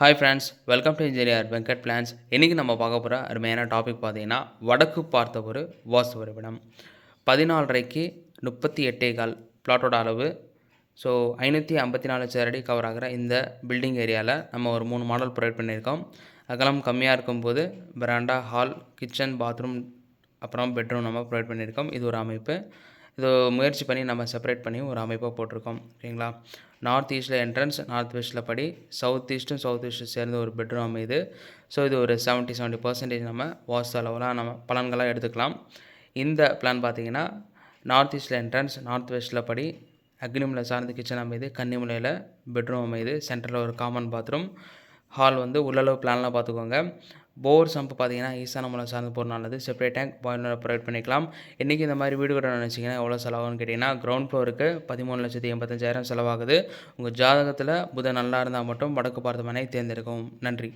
Hi friends welcome to engineer Venkat plans இன்றைக்கி நம்ம பார்க்க போகிற அருமையான டாபிக் பார்த்தீங்கன்னா வடக்கு பார்த்த ஒரு வாசு வரைபடம். பதினாலரைக்கு முப்பத்தி எட்டே கால் பிளாட்டோட அளவு. ஸோ ஐநூற்றி ஐம்பத்தி நாலு சேரடி கவர் ஆகிற இந்த பில்டிங் ஏரியாவில் நம்ம ஒரு மூணு மாடல் ப்ரொவைட் பண்ணியிருக்கோம். அகலம் கம்மியாக இருக்கும்போது பராண்டா ஹால் கிச்சன் பாத்ரூம் அப்புறம் பெட்ரூம் நம்ம ப்ரொவைட் பண்ணியிருக்கோம். இது ஒரு அமைப்பு. இதை முயற்சி பண்ணி நம்ம செப்பரேட் பண்ணி ஒரு அமைப்பாக போட்டிருக்கோம் ஓகேங்களா நார்த் ஈஸ்ட்டில் என்ட்ரன்ஸ் நார்த் வெஸ்ட்டில் படி சவுத் ஈஸ்ட்டும் சவுத் ஈஸ்ட்டும் சேர்ந்து ஒரு பெட்ரூம் அமையுது ஸோ இது ஒரு செவன்ட்டி செவன்ட்டி பர்சன்டேஜ் நம்ம வாஸ்து அளவுலாம் நம்ம பலன்களாக எடுத்துக்கலாம். இந்த பிளான் பார்த்தீங்கன்னா நார்த் ஈஸ்ட்டில் என்ட்ரன்ஸ் நார்த் வெஸ்ட்டில் படி அக்னிமலை சார்ந்த கிச்சன் அமையுது கன்னிமலையில் பெட்ரூம் அமையுது சென்டரில் ஒரு காமன் பாத்ரூம் ஹால் வந்து உள்ளளவு பிளான்லாம் பார்த்துக்கோங்க போர் சம்பு பார்த்தீங்கன்னா ஈசான மூலம் சார்ந்து போகிற நல்லது செப்பரேட் டேங்க் பாய்லர் ப்ரொவைட் பண்ணிக்கலாம். இன்றைக்கி இந்த மாதிரி வீடு கட்டணும்னு நினச்சிங்கன்னா எவ்வளோ செலவாகும்னு கேட்டிங்கன்னா கிரவுண்ட் ஃப்ளோருக்கு பதிமூணு லட்சத்தி எண்பத்தஞ்சாயிரம் செலவாகுது. உங்கள் ஜாதகத்தில் புதன் நல்லா இருந்தால் மட்டும் வடக்கு பார்த்த மனை நன்றி.